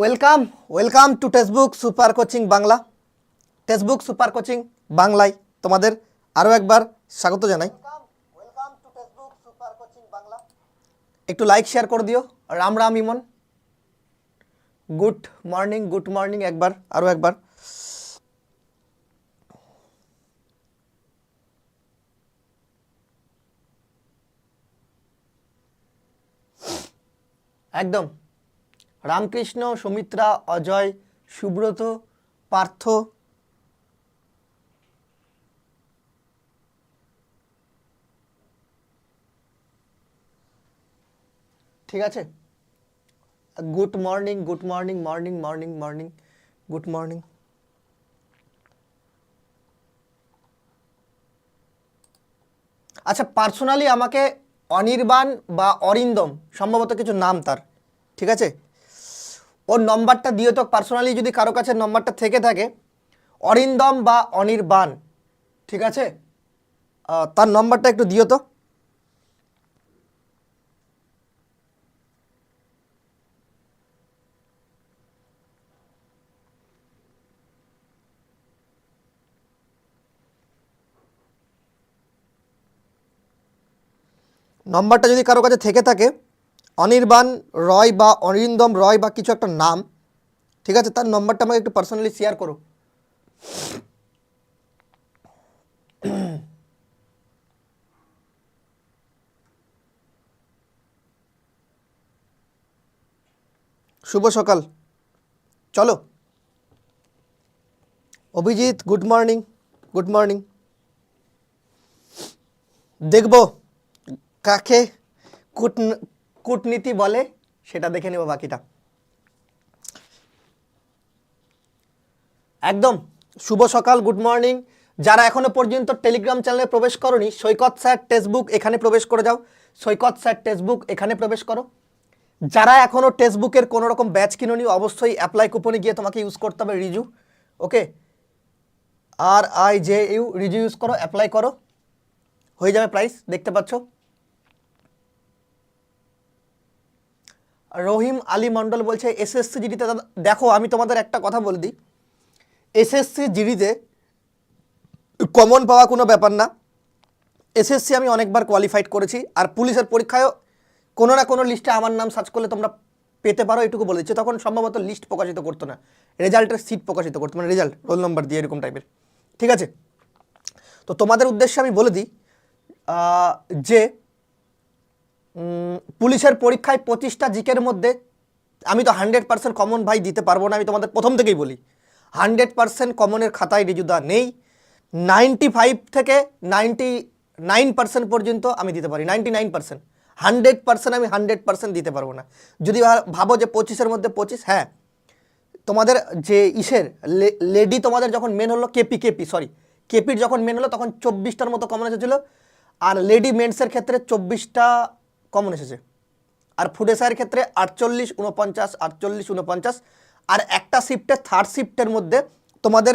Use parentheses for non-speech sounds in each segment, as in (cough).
Welcome welcome to textbook super coaching Bangla textbook super coaching বাংলায় তোমাদের আরও একবার স্বাগত জানাই। একটু লাইক শেয়ার করে দিও। Ram Ram Imon. Good morning good morning একবার আরও একবার। একদম। রামকৃষ্ণ, সুমিত্রা, অজয়, সুব্রত, পার্থ। ঠিক আছে? Good morning good morning morning morning morning, good morning. আচ্ছা পার্সোনালি আমাকে অনির্বাণ বা অরিন্দম, সম্ভবত কিছু নাম তার, ঠিক আছে? ওর নম্বরটা দিও তো পার্সোনালি যদি কারও কাছে নম্বরটা থেকে থাকে। অরিন্দম বা অনির্বাণ, ঠিক আছে? তার নম্বরটা একটু দিও তো। নম্বরটা যদি কারও কাছে থেকে থাকে অনির্বাণ রয় বা অরিন্দম রয় বা কিছু একটা নাম, ঠিক আছে? তার নম্বরটা আমাকে একটু পার্সোনালি শেয়ার করো। শুভ সকাল। চলো। Abhijit good morning good morning দেখব কাকে কূটনীতি বলে, সেটা দেখে নেব বাকিটা। একদম, শুভ সকাল, গুড মর্নিং। যারা এখনও পর্যন্ত টেলিগ্রাম চ্যানেলে প্রবেশ করনি, সৈকত স্যার টেক্সটবুক এখানে প্রবেশ করে যাও। সৈকত স্যার টেক্সটবুক এখানে প্রবেশ করো। যারা এখনও টেক্সটবুকের কোনো রকম ব্যাচ কিনোনি, অবশ্যই অ্যাপ্লাই কুপনে গিয়ে তোমাকে ইউজ করতে হবে Riju okay R I J U Riju use করো অ্যাপ্লাই করো। হয়ে যাবে প্রাইস দেখতে পাচ্ছ? রহিম আলী মণ্ডল বলছে, এসএসসি জিডিতে দেখো, আমি তোমাদের একটা কথা বলে দিই। এসএসসি জিডিতে কমন পাওয়া কোনো ব্যাপার না। এসএসসি আমি অনেকবার কোয়ালিফাইড করেছি, আর পুলিশের পরীক্ষায়ও কোনো না কোনো লিস্টে আমার নাম সার্চ করলে তোমরা পেতে পারো, এটুকু বলে দিচ্ছে। তখন সম্ভবত লিস্ট প্রকাশিত করতো না। রেজাল্টের সিট প্রকাশিত করতো মানে রেজাল্ট রোল নাম্বার দিয়ে এরকম টাইপের ঠিক আছে? তো তোমাদের উদ্দেশ্যে আমি বলে দিই যে পুলিশের পরীক্ষায় পঁচিশটা জিকের মধ্যে আমি তো হান্ড্রেড পার্সেন্ট কমন ভাই দিতে পারব না, আমি তোমাদের প্রথম থেকেই বলি। হান্ড্রেড পার্সেন্ট কমনের খাতায় রিজুদা নেই। নাইনটি ফাইভ থেকে নাইনটি নাইন পার্সেন্ট পর্যন্ত আমি দিতে পারি ninety nine percent hundred percent আমি হান্ড্রেড পার্সেন্ট দিতে পারব না। যদি ভাবো যে পঁচিশের মধ্যে পঁচিশ হ্যাঁ। তোমাদের যে ইসের লেডি তোমাদের যখন মেন হলো কেপি কেপি সরি কেপির যখন মেন হলো তখন চব্বিশটার মতো কমন এসেছিল। আর লেডি মেন্সের ক্ষেত্রে চব্বিশটা কমন এসেছে। আর ফুডেসায়ের ক্ষেত্রে আটচল্লিশ, উনপঞ্চাশ আটচল্লিশ, উনপঞ্চাশ। আর একটা শিফটে থার্ড শিফটের মধ্যে তোমাদের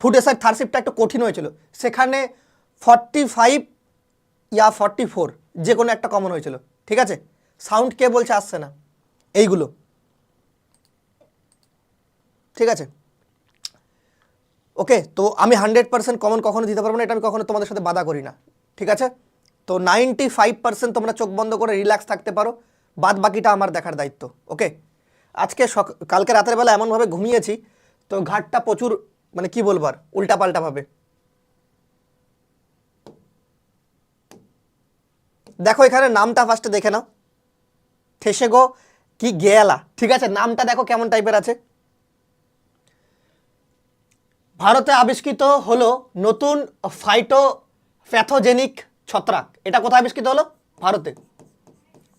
ফুডেসার থার্ড শিফটটা একটু কঠিন হয়েছিল। সেখানে forty five yeah forty four যে কোনো একটা কমন হয়েছিল। ঠিক আছে? সাউন্ড কে বলছে আসছে না। এইগুলো। ঠিক আছে? ওকে তো আমি হান্ড্রেড পার্সেন্ট কমন কখনো দিতে পারব না, এটা আমি কখনো তোমাদের সাথে বাধা করি না। ঠিক আছে? তো নাইনটি ফাইভ পার্সেন্ট তোমরা চোখ বন্ধ করে রিল্যাক্স থাকতে পারো। বাদ বাকিটা আমার দেখার দায়িত্ব ওকে আজকে সক, কালকে রাতের বেলা এমনভাবে ঘুমিয়েছি, তো ঘাটটা প্রচুর মানে কি বলব আর উল্টাপাল্টাভাবে দেখো এখানে নামটা ফার্স্টে দেখে নাও। ঠেসে গো, কি গেয়ালা। ঠিক আছে, নামটা দেখো কেমন টাইপের আছে। ভারতে আবিষ্কৃত হলো নতুন ফাইটো প্যাথোজেনিক ছত্রাক। এটা কোথায় আবিষ্কৃত হলো? ভারতে।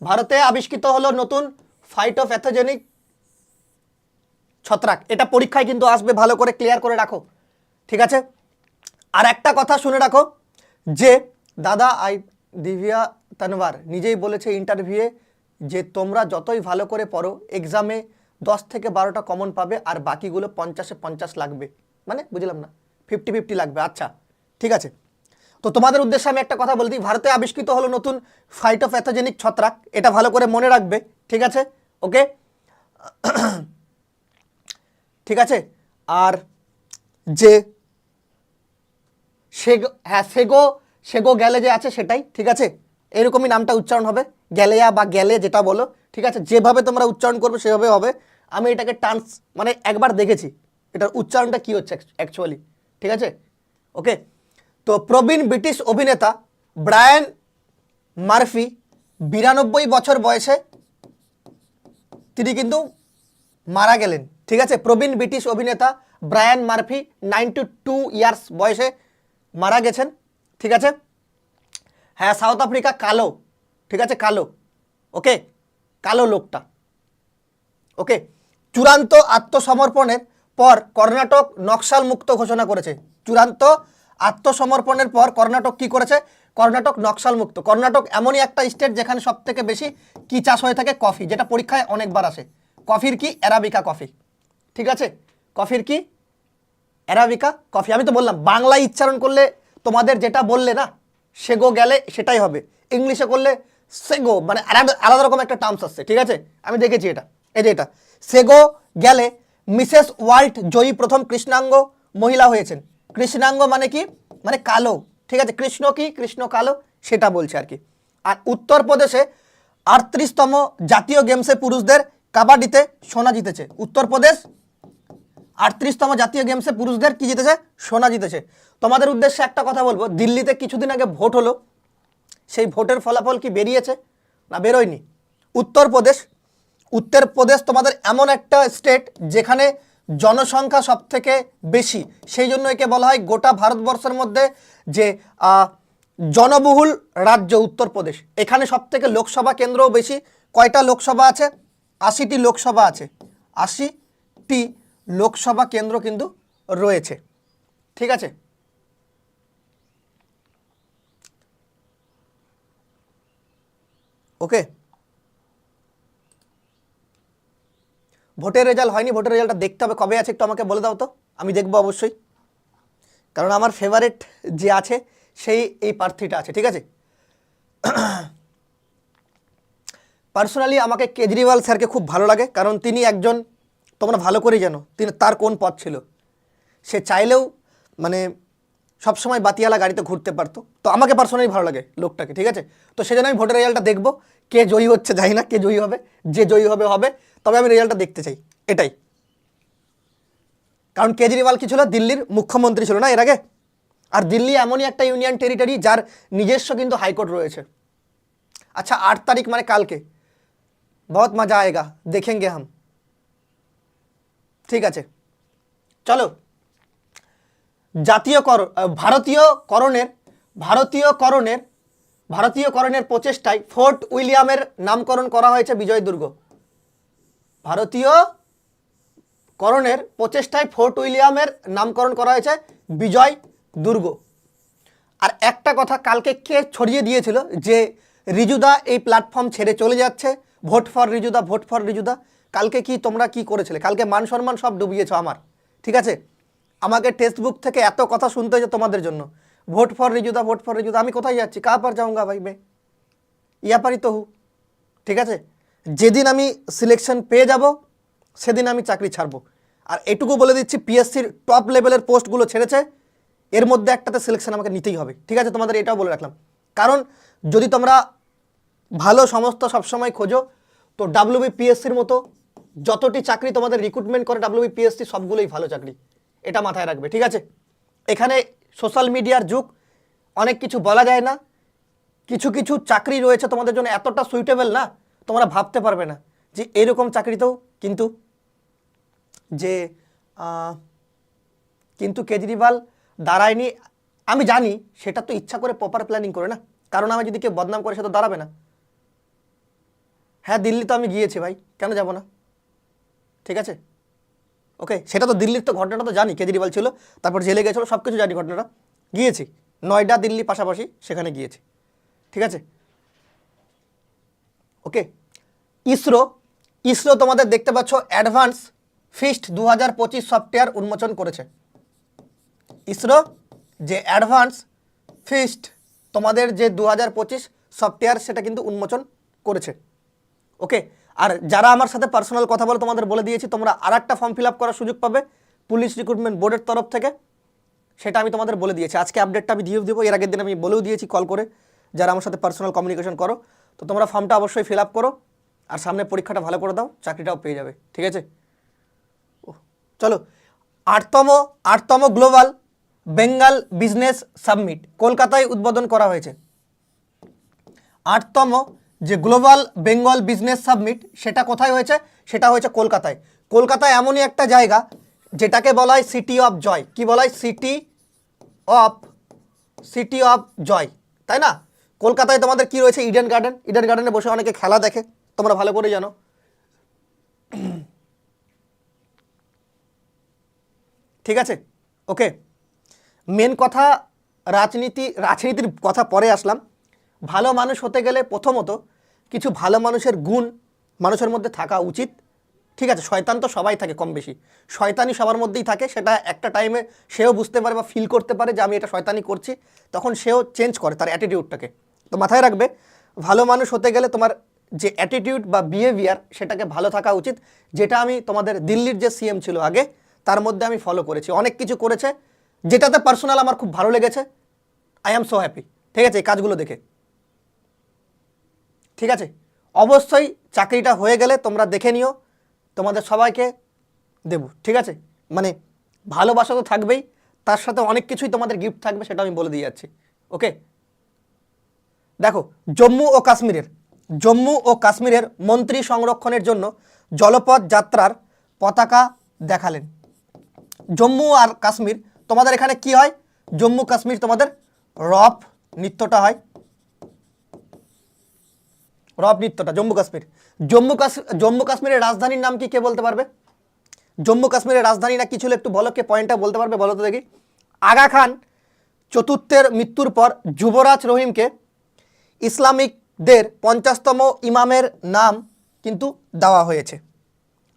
ভারতে আবিষ্কৃত হলো নতুন ফাইটোপ্যাথোজেনিক ছত্রাক। এটা পরীক্ষায় কিন্তু আসবে, ভালো করে ক্লিয়ার করে রাখো। ঠিক আছে? আর একটা কথা শুনে রাখো, যে দাদা আই দিব্যা তানওয়ার নিজেই বলেছে ইন্টারভিউয়ে যে তোমরা যতই ভালো করে পড়ো এক্সামে দশ থেকে বারোটা কমন পাবে আর বাকিগুলো পঞ্চাশে পঞ্চাশ লাগবে। মানে বুঝলাম না ফিফটি ফিফটি লাগবে। আচ্ছা ঠিক আছে। তো তোমাদের উদ্দেশ্যে আমি একটা কথা বলে দিই। ভারতে আবিষ্কৃত হলো নতুন ফাইটোপ্যাথোজেনিক ছত্রাক। এটা ভালো করে মনে রাখবে, ঠিক আছে? ওকে? (clears throat) ঠিক আছে? আর যে সেগো হ্যাঁ সেগো সেগো গেলে যে আছে সেটাই, ঠিক আছে? এরকমই নামটা উচ্চারণ হবে। গ্যালেয়া বা গ্যালে যেটা বলো, ঠিক আছে? যেভাবে তোমরা উচ্চারণ করবে সেভাবে হবে। আমি এটাকে টান্স মানে একবার দেখেছি। এটার উচ্চারণটা কী হচ্ছে অ্যাকচুয়ালি ঠিক আছে? ওকে? তো প্রবীণ ব্রিটিশ অভিনেতা ব্রায়ান মার্ফি বিরানব্বই বছর বয়সে তিনি কিন্তু মারা গেলেন। ঠিক আছে? প্রবীণ ব্রিটিশ অভিনেতা Brian Murphy ninety two years বয়সে মারা গেছেন। ঠিক আছে? হ্যাঁ সাউথ আফ্রিকা কালো। ঠিক আছে? কালো। ওকে? কালো লোকটা। ওকে? চূড়ান্ত আত্মসমর্পণের পর কর্ণাটক নকশাল মুক্ত ঘোষণা করেছে। চূড়ান্ত আত্মসমর্পণের পর কর্ণাটক কি করেছে? কর্ণাটক নকশাল মুক্ত কর্ণাটক এমনই একটা স্টেট যেখানে সব থেকে বেশি কি চাষ হয়ে থাকে? কফি, যেটা পরীক্ষায় অনেকবার আসে। কফির কি? অ্যারাবিকা কফি ঠিক আছে? কফির কি? অ্যারাবিকা কফি আমি তো বললাম বাংলায় উচ্চারণ করলে তোমাদের যেটা বললে না সেগো গেলে সেটাই হবে। ইংলিশে করলে সেগো মানে আলাদা আলাদা রকম একটা টার্মস আসছে। ঠিক আছে? আমি দেখেছি এটা। এই যে এটা। সেগো গেলে মিসেস ওয়ার্ল্ড জয়ী প্রথম কৃষ্ণাঙ্গ মহিলা হয়েছেন। কৃষ্ণাঙ্গ মানে কি? মানে কালো। ঠিক আছে? কৃষ্ণ কি? কৃষ্ণ কালো, সেটা বলছে আর কি। আর উত্তরপ্রদেশে আটত্রিশতম জাতীয় গেমসে পুরুষদের কাবাডিতে সোনা জিতেছে। উত্তরপ্রদেশ আটত্রিশতম জাতীয় গেমসে পুরুষদের কি জিতেছে? সোনা জিতেছে। তোমাদের উদ্দেশ্যে একটা কথা বলব। দিল্লিতে কিছুদিন আগে ভোট হলো। সেই ভোটের ফলাফল কি বেরিয়েছে? না, বেরোয়নি। উত্তরপ্রদেশ উত্তরপ্রদেশ তোমাদের এমন একটা স্টেট যেখানে জনসংখ্যা সব থেকে বেশি। সেই জন্য একে বলা হয় গোটা ভারতবর্ষের মধ্যে যে জনবহুল রাজ্য উত্তরপ্রদেশ। এখানে সব থেকে লোকসভা কেন্দ্রও বেশি। কয়টা লোকসভা আছে? আশিটি লোকসভা আছে। আশিটি লোকসভা কেন্দ্র কিন্তু রয়েছে। ঠিক আছে? ওকে? ভোটের রেজাল্ট হয়নি, ভোটের রেজাল্টটা দেখতে হবে। কবে আছে একটু আমাকে বলে দাও তো। আমি দেখব অবশ্যই। কারণ আমার ফেভারিট যে আছে, সেই, এই প্রার্থীটা আছে, ঠিক আছে? পার্সোনালি আমাকে কেজরিওয়াল স্যারকে খুব ভালো লাগে, কারণ তিনি একজন, তোমরা ভালো করেই জানো, তিনি তার কোন পথ ছিল। সে চাইলেও মানে সবসময় বাতিয়ালা গাড়িতে ঘুরতে পারতো। তো আমাকে পার্সোনালি ভালো লাগে লোকটাকে, ঠিক আছে? তো সেজন্য আমি ভোটের রেজাল্টটা দেখব। কে জয়ী হচ্ছে জানি না, কে জয়ী হবে, যে জয়ী হবে হবে। তবে আমি রেজাল্টটা দেখতে চাই, এটাই। কারণ কেজরিওয়াল কি ছিল? দিল্লির মুখ্যমন্ত্রী ছিল না এর আগে? আর দিল্লি এমনই একটা ইউনিয়ন টেরিটরি যার নিজস্ব কিন্তু হাইকোর্ট রয়েছে। আচ্ছা আট তারিখ মানে কালকে। বহুত মজা আয়েগা, দেখেঙ্গে হাম। ঠিক আছে। চলো। জাতীয় কর, ভারতীয় করণের ভারতীয় করণের ভারতীয় করণের প্রচেষ্টায় ফোর্ট উইলিয়ামের নামকরণ করা হয়েছে বিজয় দুর্গ। ভারতীয় করণের প্রচেষ্টায় ফোর্ট উইলিয়ামের নামকরণ করা হয়েছে বিজয় দুর্গ। আর একটা কথা কালকে কে ছড়িয়ে দিয়েছিল যে রিজুদা এই প্ল্যাটফর্ম ছেড়ে চলে যাচ্ছে, ভোট ফর রিজুদা, ভোট ফর রিজুদা, কালকে কি তোমরা কি করেছিলে? কালকে মান সম্মান সব ডুবিয়েছ আমার, ঠিক আছে? আমাকে টেক্সট বুক থেকে এত কথা শুনতে হয়েছে তোমাদের জন্য। ভোট ফর রিজুদা ভোট ফর রিজুদা আমি কোথায় যাচ্ছি? কাহ পার যাऊंगा ভাই মে পারি তো হু ঠিক আছে? যেদিন আমি সিলেকশন পেয়ে যাব, সেদিন আমি চাকরি ছাড়বো। আর এটুকু বলে দিচ্ছি পিএসসির টপ লেভেলের পোস্টগুলো ছেড়েছে। এর মধ্যে একটাতে সিলেকশন আমাকে নিতেই হবে। ঠিক আছে? তোমাদের এটাও বলে রাখলাম। কারণ, যদি তোমরা ভালো সমস্ত সবসময় খোঁজো, তো ডাব্লিউবি পিএসসির মতো যতটি চাকরি তোমাদের রিক্রুটমেন্ট করে ডাব্লিউবি পিএসসি সবগুলোই ভালো চাকরি। এটা মাথায় রাখবে। ঠিক আছে? এখানে সোশ্যাল মিডিয়ার যুগ, অনেক কিছু বলা যায় না। কিছু কিছু চাকরি রয়েছে তোমাদের জন্য এতটা সুইটেবল না, তোমরা ভাবতে পারবে না যে এরকম চাকরিতেও কিন্তু যে কিন্তু কেজরিওয়াল দাঁড়ায়নি। আমি জানি সেটা তো ইচ্ছা করে প্রপার প্ল্যানিং করে না, কারণ আমি যদি কেউ বদনাম করে সে তো দাঁড়াবে না। হ্যাঁ দিল্লি তো আমি গিয়েছি ভাই, কেন যাব না? ঠিক আছে? ওকে সেটা তো দিল্লির তো ঘটনাটা তো জানি, কেজরিওয়াল ছিল, তারপর জেলে গেছিল সব কিছু জানি ঘটনাটা। গিয়েছি, নয়ডা দিল্লি পাশাপাশি সেখানে গিয়েছি, ঠিক আছে? ওকে ইসরো ইসরো তোমাদের দেখতে পাচ্ছ অ্যাডভান্স ফিস্ট দু হাজার পঁচিশ সফটওয়্যার উন্মোচন করেছে। ইসরো, যে অ্যাডভান্স ফিস্ট তোমাদের যে দু হাজার পঁচিশ সফটওয়্যার সেটা কিন্তু উন্মোচন করেছে। ওকে আর যারা আমার সাথে পার্সোনাল কথা বলে তোমাদের বলে দিয়েছি তোমরা আর একটা ফর্ম ফিল আপ করার সুযোগ পাবে পুলিশ রিক্রুটমেন্ট বোর্ডের তরফ থেকে। সেটা আমি তোমাদের বলে দিয়েছি। আজকে আপডেটটা আমি দিয়ে দেবো। এর আগের দিন আমি বলেও দিয়েছি কল করে যারা আমার সাথে পার্সোনাল কমিউনিকেশন করো। তো তোমরা ফর্মটা অবশ্যই ফিল আপ করো। আর সামনে পরীক্ষাটা ভালো করে দাও চাকরিটাও পেয়ে যাবে। ঠিক আছে? ও, চলো। আটতম আটতম গ্লোবাল বেঙ্গাল বিজনেস সাবমিট কলকাতায় উদ্বোধন করা হয়েছে। আটতম যে গ্লোবাল বেঙ্গল বিজনেস সাবমিট, সেটা কোথায় হয়েছে? সেটা হয়েছে কলকাতায়। কলকাতায় এমনই একটা জায়গা, যেটাকে বলা হয় সিটি অফ জয় কি বলা হয় city of city of joy তাই না? কলকাতায় তোমাদের কি রয়েছে? ইডেন গার্ডেন ইডেন গার্ডেনে বসে অনেকে খেলা দেখে। তোমরা ভালো করে জানো। ঠিক আছে? ওকে। মেন কথা, রাজনীতি, রাজনীতির কথা পরে আসলাম। ভালো মানুষ হতে গেলে প্রথমত কিছু ভালো মানুষের গুণ মানুষের মধ্যে থাকা উচিত। ঠিক আছে, শয়তান তো সবাই থাকে কম বেশি। শয়তানি সবার মধ্যেই থাকে, সেটা একটা টাইমে সেও বুঝতে পারে বা ফিল করতে পারে যে আমি এটা শয়তানি করছি। তখন সেও চেঞ্জ করে তার অ্যাটিটিউডটাকে তো মাথায় রাখবে, ভালো মানুষ হতে গেলে তোমার যে অ্যাটিটিউড বা বিহেভিয়ার সেটাকে ভালো থাকা উচিত। যেটা আমি তোমাদের দিল্লির যে সিএম ছিল আগে, তার মধ্যে আমি ফলো করেছি। অনেক কিছু করেছে, যেটাতে পার্সোনাল আমার খুব ভালো লেগেছে। আই অ্যাম সো হ্যাপি ঠিক আছে, এই কাজগুলো দেখে। ঠিক আছে? অবশ্যই চাকরিটা হয়ে গেলে তোমরা দেখে নিও। তোমাদের সবাইকে দেব, ঠিক আছে? মানে ভালোবাসা তো থাকবেই, তার সাথে অনেক কিছুই তোমাদের গিফট থাকবে সেটা আমি বলে দিয়ে যাচ্ছি, ওকে? দেখো, জম্মু ও কাশ্মীরের, জম্মু ও কাশ্মীরের মন্ত্রী সংরক্ষণের জন্য জলপথ যাত্রার পতাকা দেখালেন। জম্মু আর কাশ্মীর, তোমাদের এখানে কি হয়? জম্মু কাশ্মীর তোমাদের রফ নৃত্যটা হয়। রব নৃত্যটা জম্মু কাশ্মীর। জম্মু কাশ্মীর জম্মু কাশ্মীরের রাজধানীর নাম কি, কে বলতে পারবে? জম্মু কাশ্মীরের রাজধানী না কি ছিল একটু বলো, কে পয়েন্টটা বলতে পারবে বলো তো দেখি। আগা খান, চতুর্থের মৃত্যুর পর যুবরাজ রহিমকে ইসলামিকদের পঞ্চাশতম ইমামের নাম কিন্তু দেওয়া হয়েছে।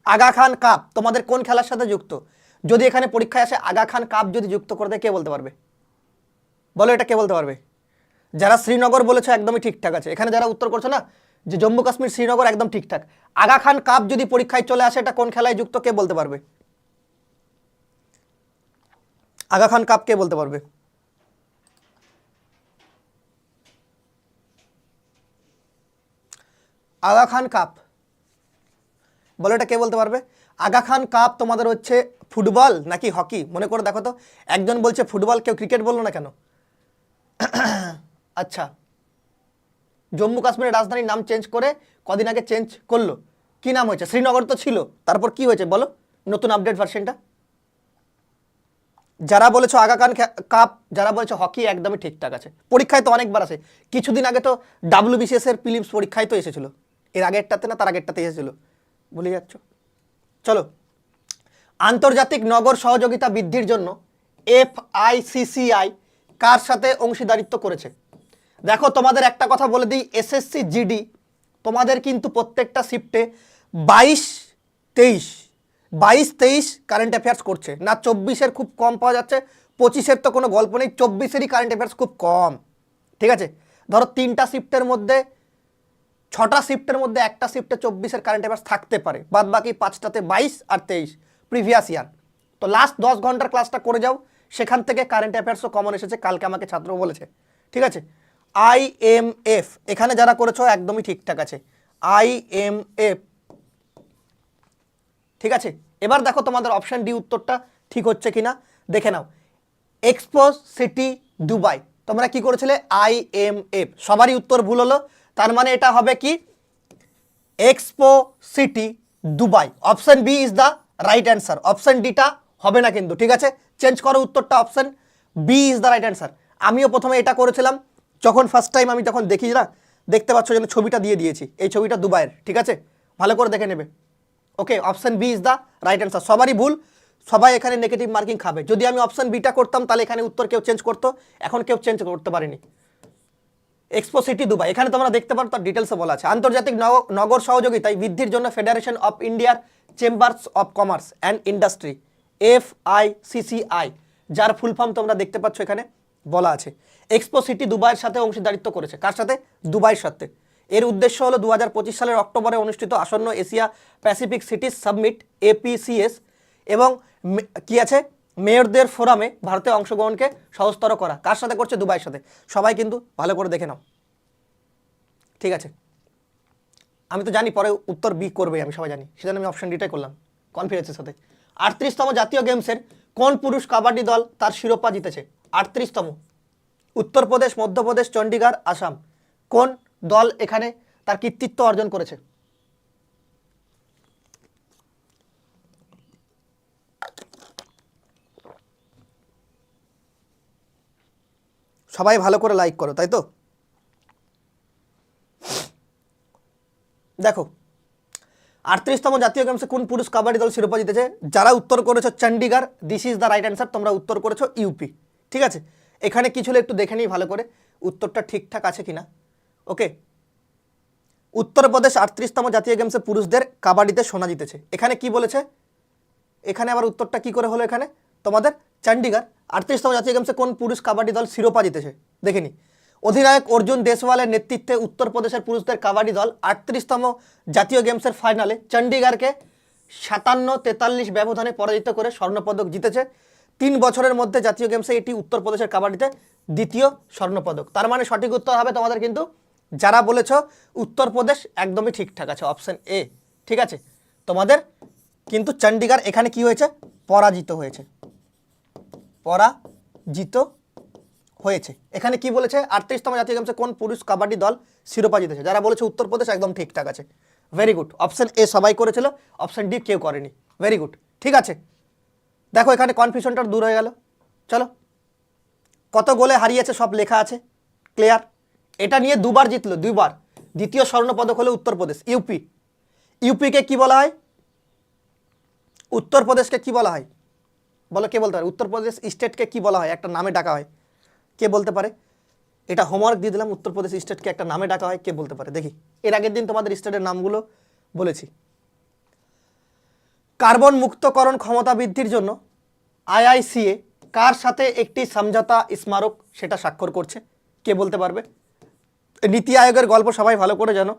আগা খান কাপ, তোমাদের কোন খেলার সাথে যুক্ত? যদি এখানে পরীক্ষায় আসে আগা খান কাপ যদি যুক্ত করে দেয়, কে বলতে পারবে? বলো এটা কে বলতে পারবে? যারা শ্রীনগর বলেছে একদমই ঠিকঠাক আছে। এখানে যারা উত্তর করছে না যে জম্মু কাশ্মীর শ্রীনগর একদম ঠিকঠাক। আগা খান কাপ যদি পরীক্ষায় চলে আসে, এটা কোন খেলায় যুক্ত, কে বলতে পারবে? আগা খান কাপ কে বলতে পারবে? আগা খান কাপ। বলো এটা কে বলতে পারবে? আগা খান কাপ তোমাদের হচ্ছে ফুটবল নাকি হকি? মনে করে দেখো তো। একজন বলছে, ফুটবল কেউ ক্রিকেট বলল না কেন? আচ্ছা। জম্মু কাশ্মীরের রাজধানীর নাম চেঞ্জ করে কদিন আগে চেঞ্জ করল। কি নাম হয়েছে? শ্রীনগর তো ছিল। তারপর কি হয়েছে বলো? নতুন আপডেট ভার্সনটা যারা বলেছ আগা খান কাপ, যারা বলেছ হকি একদমই ঠিকঠাক আছে। পরীক্ষায় তো অনেকবার আসে কিছুদিন আগে তো ডাব্লিউ বিসিএস এর প্রিলিমস পরীক্ষায় তো এসেছিল। এর আগেরটাতে না তার আগেরটাতে এসেছিল। ভুলে যাচ্ছ? চলো। আন্তর্জাতিক নগর সহযোগিতা বৃদ্ধির জন্য এফআইসিসিআই কার সাথে অংশীদারিত্ব করেছে? দেখো, তোমাদের একটা কথা বলে দিই এসএসসি জিডি তোমাদের কিন্তু প্রত্যেকটা শিফটে বাইশ, তেইশ বাইশ, তেইশ কারেন্ট অ্যাফেয়ার্স করছে। না, চব্বিশের খুব কম পাওয়া যাচ্ছে, পঁচিশের তো কোনো গল্প নেই, চব্বিশেরই কারেন্ট অ্যাফেয়ার্স খুব কম। ঠিক আছে? ধরো, তিনটা শিফটের মধ্যে, ছটা শিফটের মধ্যে একটা শিফটে চব্বিশের কারেন্ট অ্যাফেয়ার্স থাকতে পারে। বাদ বাকি পাঁচটাতে বাইশ আর তেইশ প্রিভিয়াস ইয়ার তো লাস্ট দশ ঘণ্টার ক্লাসটা করে যাও, সেখান থেকে কারেন্ট অ্যাফেয়ার্সও কমন এসেছে, কালকে আমাকে ছাত্র বলেছে। ঠিক আছে? আই এম এফ এখানে যারা করেছ, একদমই ঠিকঠাক আছে। আই এম এফ ঠিক আছে? এবার দেখো তোমাদের অপশন ডি উত্তরটা ঠিক হচ্ছে কিনা। দেখে নাও। এক্সপো সিটি দুবাই তোমরা কি করেছিলে? আই এম এফ সবারই উত্তর ভুল হলো। তার মানে এটা হবে কি? Expo city Dubai option B is the right answer option ডিটা হবে না কিন্তু। ঠিক আছে? চেঞ্জ করো উত্তরটা option B is the right answer আমিও প্রথমে এটা করেছিলাম। যখন ফার্স্ট টাইম আমি যখন দেখি না, দেখতে পাচ্ছ যেন ছবিটা দিয়ে দিয়েছি। এই ছবিটা দুবাইয়ের, ঠিক আছে? ভালো করে দেখে নেবে। Okay option B is the right answer সবারই ভুল, সবাই এখানে নেগেটিভ মার্কিং খাবে। যদি আমি অপশান বিটা করতাম, তাহলে এখানে উত্তর কেউ চেঞ্জ করতো, এখন কেউ চেঞ্জ করতে পারেনি। এক্সপো সিটি দুবাই এখানে তোমরা দেখতে পারো, তার ডিটেলসে বলা আছে। আন্তর্জাতিক নগ- নগর সহযোগিতায় বৃদ্ধির জন্য ফেডারেশন অফ ইন্ডিয়ার chambers of commerce and industry F I CCI যার ফুল ফর্ম তোমরা দেখতে পাচ্ছ এখানে। বলা আছে। এক্সপো সিটি দুবাইয়ের সাথে অংশীদারিত্ব করেছে। কার সাথে? দুবাইয়ের সাথে। এর উদ্দেশ্য হলো দু হাজার পঁচিশ সালের অক্টোবরে অনুষ্ঠিত আসন্ন Asia Pacific cities summit APCS এবং কি আছে? মেয়রদের ফোরামে ভারতে অংশগ্রহণকে সহজতর করা। কার সাথে করছে? দুবাইয়ের সাথে। সবাই কিন্তু ভালো করে দেখে নাও। ঠিক আছে। আমি তো জানি পরে উত্তর বি করবে আমি সবাই জানি। সেজন্য আমি অপশন ডিটাই করলাম। কনফিডেন্সের সাথে। আটত্রিশতম জাতীয় গেমসের কোন পুরুষ কাবাডি দল তার শিরোপা জিতেছে? আটত্রিশতম। উত্তরপ্রদেশ, মধ্যপ্রদেশ, চণ্ডীগড়, আসাম। কোন দল এখানে তার কৃতিত্ব অর্জন করেছে? সবাই ভালো করে লাইক করো, তাই তো? দেখো, আটত্রিশতম জাতীয় গেমসে কোন পুরুষ কাবাডি দল শিরোপা জিতেছে? যারা উত্তর করেছ Chandigarh this is the right answer তোমরা উত্তর করেছ ইউপি ঠিক আছে? এখানে কিছু হলে একটু দেখে নিই ভালো করে। উত্তরটা ঠিকঠাক আছে কিনা? ওকে? উত্তরপ্রদেশ আটত্রিশতম জাতীয় গেমসে পুরুষদের কাবাডিতে সোনা জিতেছে। এখানে কি বলেছে? এখানে আবার উত্তরটা কি করে হলো এখানে? তোমাদের চণ্ডীগড় আটত্রিশতম জাতীয় গেমসে কোন পুরুষ কাবাডি দল শিরোপা জিতেছে? দেখে নি অধিনায়ক অর্জুন দেশওয়ালের নেতৃত্বে উত্তরপ্রদেশের পুরুষদের কাবাডি দল আটত্রিশতম জাতীয় গেমসের ফাইনালে চণ্ডীগড়কে সাতান্ন তেতাল্লিশ ব্যবধানে পরাজিত করে স্বর্ণপদক জিতেছে। তিন বছরের মধ্যে জাতীয় গেমসে এটি উত্তরপ্রদেশের কাবাডিতে দ্বিতীয় স্বর্ণপদক। তার মানে সঠিক উত্তর হবে তোমাদের কিন্তু যারা বলেছ উত্তরপ্রদেশ একদমই ঠিকঠাক আছে অপশন এ ঠিক আছে? তোমাদের কিন্তু চণ্ডীগড় এখানে কি হয়েছে? পরাজিত হয়েছে। পরাজিত হয়েছে। এখানে কি বলেছে? আটত্রিশতম জাতীয় গেমসে কোন পুরুষ কাবাডি দল শিরোপা জিতেছে? যারা বলেছে উত্তরপ্রদেশ একদম ঠিকঠাক আছে। ভেরি গুড অপশন এ সবাই করেছিল অপশন ডি কেউ করেনি। ভেরি গুড ঠিক আছে? দেখো, এখানে কনফিউশনটা দূর হয়ে গেল। চলো। কত গোলে হারিয়েছে সব লেখা আছে। ক্লিয়ার এটা নিয়ে দুবার জিতলো দুইবার দ্বিতীয় স্বর্ণপদক হলো উত্তরপ্রদেশ, ইউপি। ইউপিকে কি বলা হয়? উত্তরপ্রদেশকে কি বলা হয়? বলো, কে বলতে পারে? উত্তরপ্রদেশ স্টেটকে কি বলা হয়? একটা নামে ডাকা হয়। কে বলতে পারে? এটা হোমওয়ার্ক দিয়ে দিলাম, উত্তরপ্রদেশ স্টেটকে একটা নামে ডাকা হয়। কে বলতে পারে? দেখি। এর আগের দিন তোমাদের স্টেটের নামগুলো বলেছি। কার্বন মুক্তকরণ ক্ষমতা বৃদ্ধির জন্য আইআইসিএ কার সাথে একটি সমঝোতা স্মারক সেটা স্বাক্ষর করছে? কে বলতে পারবে? নীতি আয়োগের গল্প সবাই ভালো করে জানো।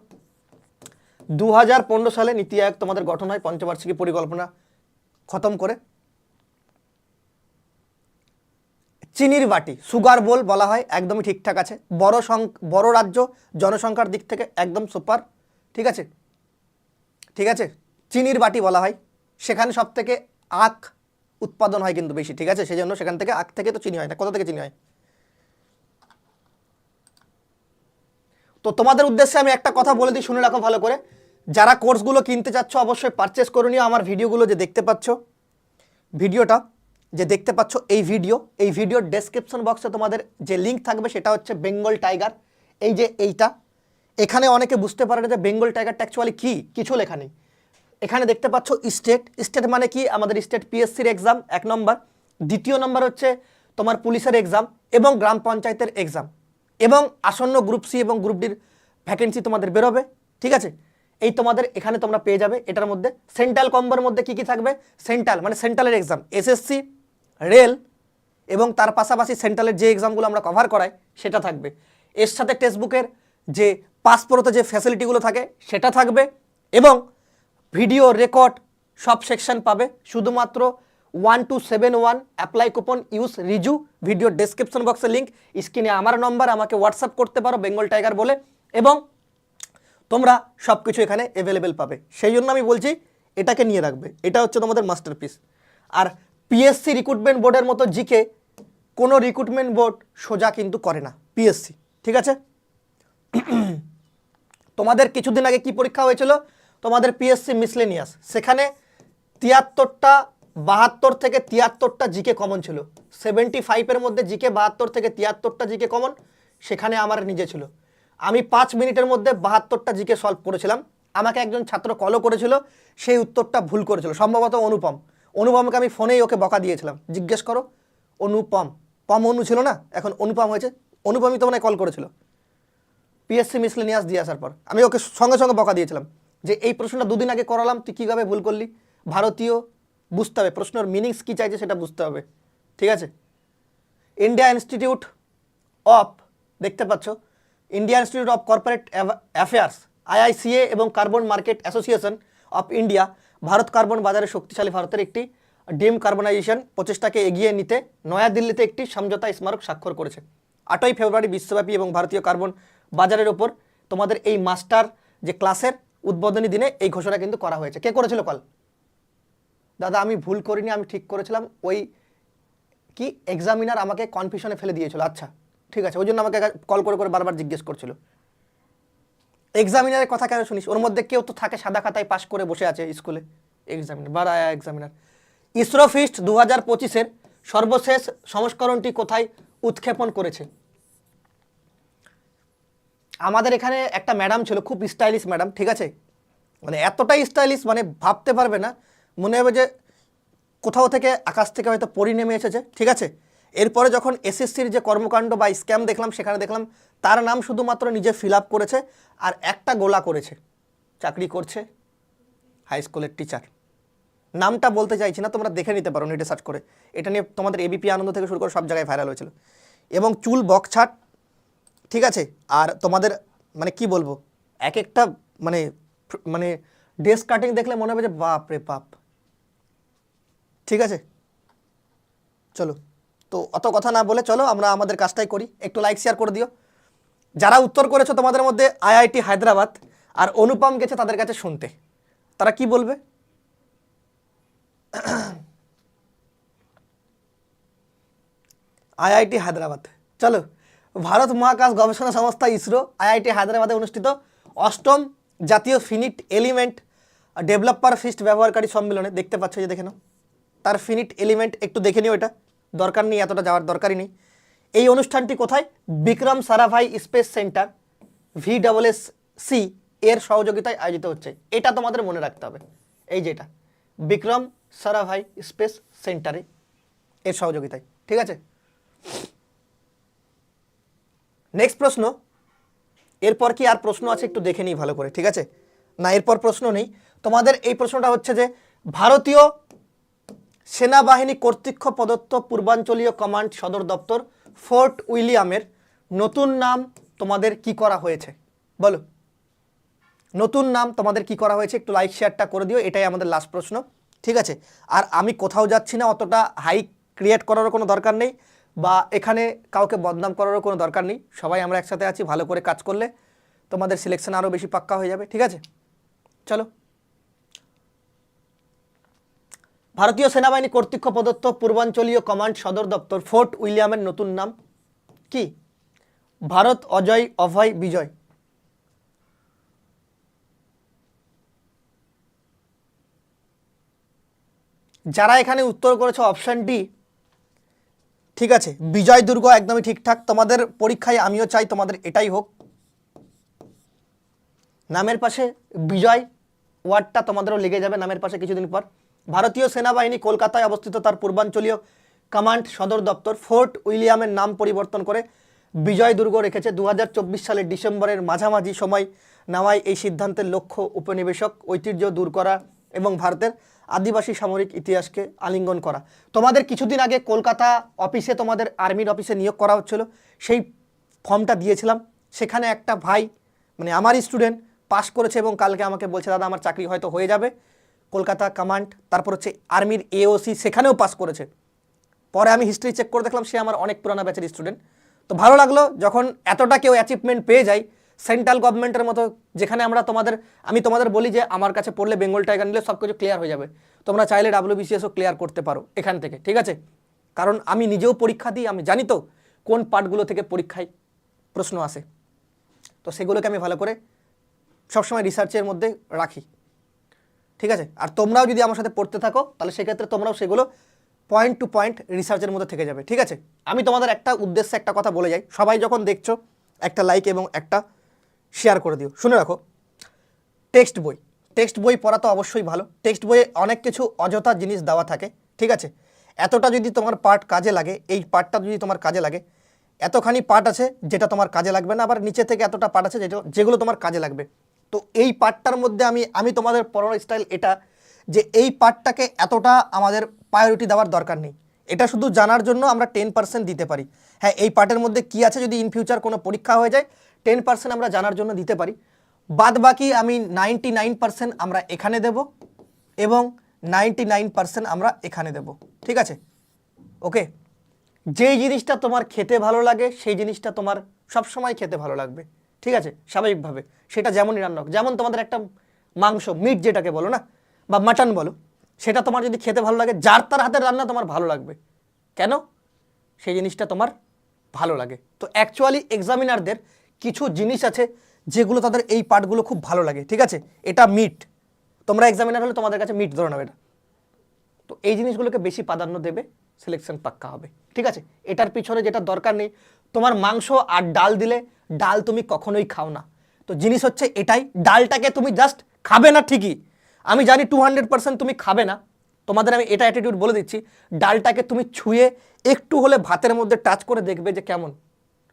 দু হাজার পনেরো সালে নীতি আয়োগ তোমাদের গঠন হয় পঞ্চবার্ষিকী পরিকল্পনা খতম করে। চিনির বাটি, সুগার বোল বলা হয়, একদমই ঠিকঠাক আছে। বড় সং, বড় রাজ্য জনসংখ্যার দিক থেকে একদম সুপার, ঠিক আছে? ঠিক আছে? চিনির বাটি বলা হয়। সেখানে সব থেকে আখ উৎপাদন হয় কিন্তু বেশি, ঠিক আছে? সেই জন্য সেখান থেকে আখ থেকে তো চিনি হয় না। কোথা থেকে চিনি হয়? তো তোমাদের উদ্দেশ্যে আমি একটা কথা বলে দিই, শুনে রাখো ভালো করে। যারা কোর্সগুলো কিনতে চাচ্ছ, অবশ্যই পারচেস করে নিও। আমার ভিডিওগুলো যে দেখতে পাচ্ছ, ভিডিওটা যে দেখতে পাচ্ছ, এই ভিডিও, এই ভিডিওর ডেসক্রিপশন বক্সে তোমাদের যে লিঙ্ক থাকবে, সেটা হচ্ছে বেঙ্গল টাইগার এই যে এইটা, এখানে অনেকে বুঝতে পারে না যে বেঙ্গল টাইগারটা অ্যাকচুয়ালি কী, কিছু লেখা নেই। এখানে দেখতে পাচ্ছ স্টেট স্টেট মানে কি? আমাদের স্টেট পিএসসির এক্সাম এক নম্বর দ্বিতীয় নম্বর হচ্ছে তোমার পুলিশের এক্সাম এবং গ্রাম পঞ্চায়েতের এক্সাম এবং আসন্ন গ্রুপ সি এবং গ্রুপ ডির ভ্যাকেন্সি তোমাদের বেরোবে, ঠিক আছে? এই তোমাদের এখানে তোমরা পেয়ে যাবে, এটার মধ্যে সেন্ট্রাল কম্বোর মধ্যে কি কি থাকবে? সেন্ট্রাল মানে সেন্ট্রালের এক্সাম এসএসসি রেল এবং তার পাশাপাশি সেন্ট্রালের যে এক্সামগুলো আমরা কভার করাই, সেটা থাকবে। এর সাথে টেক্সটবুকের যে পাসপোর্টে যে ফ্যাসিলিটিগুলো থাকে, সেটা থাকবে। এবং ভিডিও রেকর্ড সব সেকশন পাবে। শুধুমাত্র one two seven one apply coupon use Riju video description বক্সে লিঙ্ক স্ক্রিনে আমার নম্বর আমাকে হোয়াটসঅ্যাপ করতে পারো বেঙ্গল টাইগার বলে। এবং তোমরা সব কিছু এখানে অ্যাভেলেবেল পাবে। সেই জন্য আমি বলছি, এটাকে নিয়ে রাখবে। এটা হচ্ছে তোমাদের মাস্টারপিস আর পিএসসি রিক্রুটমেন্ট বোর্ডের মতো জিকে কোনো রিক্রুটমেন্ট বোর্ড সোজা কিন্তু করে না পিএসসি ঠিক আছে? (clears throat) তোমাদের কিছুদিন আগে কি পরীক্ষা হয়েছিল? তোমাদের পিএসসি মিসলেনিয়াস সেখানে তিয়াত্তরটা, বাহাত্তর থেকে তিয়াত্তরটা জিকে কমন ছিল। সেভেন্টি ফাইভের মধ্যে জিকে বাহাত্তর থেকে তিয়াত্তরটা জিকে কমন সেখানে আমার নিজে ছিল। আমি পাঁচ মিনিটের মধ্যে বাহাত্তরটা জিকে সলভ করেছিলাম। আমাকে একজন ছাত্র কলও করেছিল, সেই উত্তরটা ভুল করেছিল, সম্ভবত অনুপম। অনুপমকে আমি ফোনেই ওকে বকা দিয়েছিলাম। জিজ্ঞেস করো, অনুপম, পম অনু ছিল না? এখন অনুপম হয়েছে। অনুপমই তো মনে কল করেছিল পিএসসি মিসলেনিয়াস দিয়ে আসার পর। আমি ওকে সঙ্গে সঙ্গে বকা দিয়েছিলাম। যে এই প্রশ্নটা দুদিন আগে করালাম, তুই কীভাবে ভুল করলি? ভারতীয় বুঝতে হবে, প্রশ্নের মিনিংস কী চাইছে সেটা বুঝতে হবে, ঠিক আছে? ইন্ডিয়া ইনস্টিটিউট অফ দেখতে পাচ্ছ? India institute of corporate affairs IICA এবং carbon market association of India Bharat carbon বাজারে শক্তিশালী ভারতের একটি ডিম কার্বনাইজেশন প্রচেষ্টাকে এগিয়ে নিতে নয়াদিল্লিতে একটি সমঝোতা স্মারক স্বাক্ষর করেছে। আটই ফেব্রুয়ারি বিশ্বব্যাপী এবং ভারতীয় কার্বন বাজারের ওপর তোমাদের এই মাস্টার যে ক্লাসের উদ্বোধনী দিনে এই ঘোষণা কিন্তু করা হয়েছে। কে করেছিল কল? দাদা, আমি ভুল করিনি, আমি ঠিক করেছিলাম। ওই কি? এক্সামিনার আমাকে কনফিউশনে ফেলে দিয়েছিল। আচ্ছা ঠিক আছে। ওই জন্য আমাকে কল করে করে বারবার জিজ্ঞেস করছিল। এক্সামিনারের কথা কেন শুনিস? ওর মধ্যে কেউ তো থাকে, সাদা খাতায় পাশ করে বসে আছে স্কুলে। এক্সামিনার বার এক্সামিনার ইসরো ফিস্ট দু হাজার পঁচিশের সর্বশেষ সংস্করণটি কোথায় উৎক্ষেপণ করেছে? আমাদের এখানে একটা ম্যাডাম ছিল, খুব স্টাইলিশ ম্যাডাম, ঠিক আছে? মানে এতটাই স্টাইলিশ মানে ভাবতে পারবে না, মনে হবে যে কোথাও থেকে আকাশ থেকে হয়তো পরি নেমে এসেছে, ঠিক আছে? এরপরে যখন এসএসসির যে কর্মকাণ্ড বা স্ক্যাম দেখলাম, সেখানে দেখলাম তার নাম শুধুমাত্র নিজে ফিল আপ করেছে আর একটা গোলা করেছে। চাকরি করছে হাই স্কুলের টিচার নামটা বলতে চাইছি না, তোমরা দেখে নিতে পারো নেটে সার্চ করে। এটা নিয়ে তোমাদের এবিপি আনন্দ থেকে শুরু করে সব জায়গায় ভাইরাল হয়েছিল। এবং চুল বকছাট ঠিক আছে, আর তোমাদের মানে কি বলব, এক একটা মানে মানে ড্রেস কাটিং দেখলে মনে হবে যে বাপ রে বাপ। ঠিক আছে? চলো, তো অত কথা না বলে চলো, আমরা আমাদের কাজটাই করি। একটু লাইক শেয়ার করে দিও। যারা উত্তর করেছ তোমাদের মধ্যে আইআইটি হায়দ্রাবাদ, আর অনুপম গেছে তাদের কাছে শুনতে। তারা কি বলবে? আইআইটি হায়দ্রাবাদ। চলো। ভারত মহাকাশ গবেষণা সংস্থা ইসরো, আইআইটি হায়দ্রাবাদে অনুষ্ঠিত অষ্টম জাতীয় ফিনিট এলিমেন্ট ডেভেলপার ফিস্ট ব্যবহারকারী সম্মেলনে দেখতে পাচ্ছ যে দেখে নাও। তার ফিনিট এলিমেন্ট একটু দেখে নিও এটা। দরকার নেই, এতটা যাওয়ার দরকারই নেই। এই অনুষ্ঠানটি কোথায়? Vikram Sarabhai space centre V double S C এর সহযোগিতায় আয়োজিত হচ্ছে। এটা তোমাদের মনে রাখতে হবে। এই যেটা বিক্রম সারাভাই স্পেস সেন্টারে এর সহযোগিতায়। ঠিক আছে? নেক্সট প্রশ্ন। এরপর কি আর প্রশ্ন আছে একটু দেখে নিই ভালো করে, ঠিক আছে? না, এরপর প্রশ্ন নেই। তোমাদের এই প্রশ্নটা হচ্ছে যে, ভারতীয় সেনাবাহিনী কর্তৃক প্রদত্ত পূর্বাঞ্চলীয় কমান্ড সদর দপ্তর ফোর্ট উইলিয়ামের নতুন নাম তোমাদের কি করা হয়েছে? বলো। নতুন নাম তোমাদের কি করা হয়েছে? একটু লাইক শেয়ারটা করে দিও, এটাই আমাদের লাস্ট প্রশ্ন, ঠিক আছে? আর আমি কোথাও যাচ্ছি না, অতটা হাই ক্রিয়েট করারও কোনো দরকার নেই। বা এখানে কাউকে বদনাম করারও কোনো দরকার নেই। সবাই আমরা একসাথে আছি, ভালো করে কাজ করলে তোমাদের সিলেকশন আরও বেশি পাক্কা হয়ে যাবে, ঠিক আছে? চলো। ভারতীয় সেনাবাহিনী কর্তৃক প্রদত্ত পূর্বাঞ্চলীয় কমান্ড সদর দপ্তর ফোর্ট উইলিয়ামের নতুন নাম কি? ভারত অজয়, অভয়, বিজয়। যারা এখানে উত্তর করেছে অপশান ডি ঠিক আছে, বিজয় দুর্গ একদমই ঠিকঠাক, তোমাদের পরীক্ষায় আমিও চাই, তোমাদের এটাই হোক। নামের পাশে বিজয় ওয়ার্ডটা তোমাদেরও লেগে যাবে নামের পাশে কিছুদিন পর। ভারতীয় সেনাবাহিনী কলকাতায় অবস্থিত তার পূর্বাঞ্চলীয় কমান্ড সদর দপ্তর ফোর্ট উইলিয়ামের নাম পরিবর্তন করে বিজয় দুর্গ রেখেছে। দু হাজার চব্বিশ সালের ডিসেম্বরের মাঝামাঝি সময় নেওয়ায় এই সিদ্ধান্তের লক্ষ্য উপনিবেশক ঐতিহ্য দূর করা এবং ভারতের আদিবাসী সামরিক ইতিহাসকে আলিঙ্গন করা। তোমাদের কিছুদিন আগে কলকাতা অফিসে তোমাদের আর্মির অফিসে নিয়োগ করা হচ্ছিল। সেই ফর্মটা দিয়েছিলাম। সেখানে একটা ভাই মানে আমার স্টুডেন্ট, পাশ করেছে এবং কালকে আমাকে বলছে, দাদা, আমার চাকরি হয়তো হয়ে যাবে। কলকাতা কমান্ড, তারপর হচ্ছে আর্মির এওসি সেখানেও পাস করেছে। পরে আমি হিস্ট্রি চেক করে দেখলাম, সে আমার অনেক পুরানা ব্যাচের স্টুডেন্ট। তো ভালো লাগল, যখন এতটা কেউ অ্যাচিভমেন্ট পেয়ে যায় সেন্ট্রাল গভর্নমেন্টের মতো, যেখানে আমরা তোমাদের, আমি তোমাদের বলি যে আমার কাছে পড়লে বেঙ্গল টাইগার নিলে সব কিছু ক্লিয়ার হয়ে যাবে। তোমরা চাইলে ডাব্লিউবিসিএসও ক্লিয়ার করতে পারো এখান থেকে, ঠিক আছে? কারণ আমি নিজেও পরীক্ষা দিই, আমি জানি তো কোন পার্টগুলো থেকে পরীক্ষায় প্রশ্ন আসে। তো সেগুলোকে আমি ভালো করে সবসময় রিসার্চের মধ্যে রাখি, ঠিক আছে? আর তোমরাও যদি আমার সাথে পড়তে থাকো, তাহলে সেক্ষেত্রে তোমরাও সেগুলো পয়েন্ট টু পয়েন্ট রিসার্চের মধ্যে থেকে যাবে, ঠিক আছে? আমি তোমাদের একটা উদ্দেশ্যে একটা কথা বলে যাই। সবাই যখন দেখছ, একটা লাইক এবং একটা শেয়ার করে দিও। শুনে রাখো। টেক্সট বই। টেক্সট বই পড়া তো অবশ্যই ভালো। টেক্সট বইয়ে অনেক কিছু অযথা জিনিস দেওয়া থাকে, ঠিক আছে? এতটা যদি তোমার পার্ট কাজে লাগে, এই পার্টটা যদি তোমার কাজে লাগে, এতখানি পার্ট আছে যেটা তোমার কাজে লাগবে না, আবার নিচে থেকে এতটা পার্ট আছে যেটা যেগুলো তোমার কাজে লাগবে। তো এই পার্টটার মধ্যে আমি আমি তোমাদের পড়ানোর স্টাইল এটা, যে এই পার্টটাকে এতটা আমাদের প্রায়োরিটি দেওয়ার দরকার নেই। এটা শুধু জানার জন্য আমরা টেন পার্সেন্ট দিতে পারি। হ্যাঁ এই পার্টের মধ্যে কি আছে যদি ইন ফিউচার কোনো পরীক্ষা হয়ে যায় টেন পার্সেন্ট আমরা জানার জন্য দিতে পারি। বাদ বাকি আমি নাইনটি নাইন পার্সেন্ট আমরা এখানে দেব এবং নাইনটি নাইন পার্সেন্ট আমরা এখানে দেব। ঠিক আছে? ওকে যেই জিনিসটা তোমার খেতে ভালো লাগে, সেই জিনিসটা তোমার সবসময় খেতে ভালো লাগবে। ঠিক আছে? স্বাভাবিকভাবে। সেটা যেমনই রান্না যেমন তোমাদের একটা মাংস মিট যেটাকে বলো না, বা মাটন বলো, সেটা তোমার যদি খেতে ভালো লাগে, যার তার হাতের রান্না তোমার ভালো লাগবে। কেন? সেই জিনিসটা তোমার ভালো লাগে। তো অ্যাকচুয়ালি এক্সামিনারদের কিছু জিনিস আছে যেগুলো তাদের এই পার্টগুলো খুব ভালো লাগে, ঠিক আছে? এটা মিট তোমরা এক্সামিনার হলে তোমাদের কাছে মিট ধরে নেবে এটা। তো এই জিনিসগুলোকে বেশি প্রাধান্য দেবে সিলেকশন পাক্কা হবে, ঠিক আছে? এটার পিছনে যেটা দরকার নেই, তোমার মাংস আর ডাল দিলে ডাল তুমি কখনোই খাও না। তো জিনিস হচ্ছে এটাই, ডালটাকে তুমি জাস্ট খাবে না ঠিকই। আমি জানি টু হান্ড্রেড তুমি খাবে না। তোমাদের আমি এটা অ্যাটিটিউড বলে দিচ্ছি, ডালটাকে তুমি ছুঁয়ে একটু হলে ভাতের মধ্যে টাচ করে দেখবে যে কেমন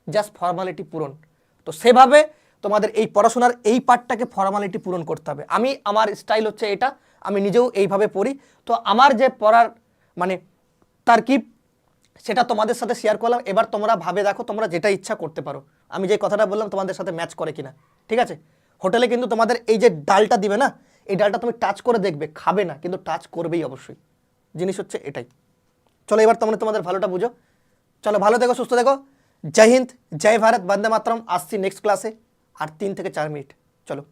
জাস্ট ফর্মালিটি পূরণ। তো সেভাবে তোমাদের এই পড়াশোনার এই পার্টটাকে ফর্মালিটি পূরণ করতে হবে। আমি, আমার স্টাইল হচ্ছে এটা, আমি নিজেও এইভাবে পড়ি। তো আমার যে পড়ার মানে তার তারকিব, সেটা তোমাদের সাথে শেয়ার করলাম। এবার তোমরা ভাবে দেখো, তোমরা যেটা ইচ্ছা করতে পারো। আমি যে কথাটা বললাম, তোমাদের সাথে ম্যাচ করে কিনা। ঠিক আছে? হোটেলে কিন্তু তোমাদের এই যে ডালটা দিবে না, এই ডালটা তুমি টাচ করে দেখবে, খাবে না, কিন্তু টাচ করবেই অবশ্যই। জিনিস হচ্ছে এটাই। চলো এবার তোমরা তোমাদের ভালোটা বুঝো। চলো ভালো দেখো সুস্থ থেকো। জয় হিন্দ, জয় ভারত, বন্দে মাতরম। আসছি নেক্সট ক্লাসে আর তিন থেকে চার মিনিট। চলো।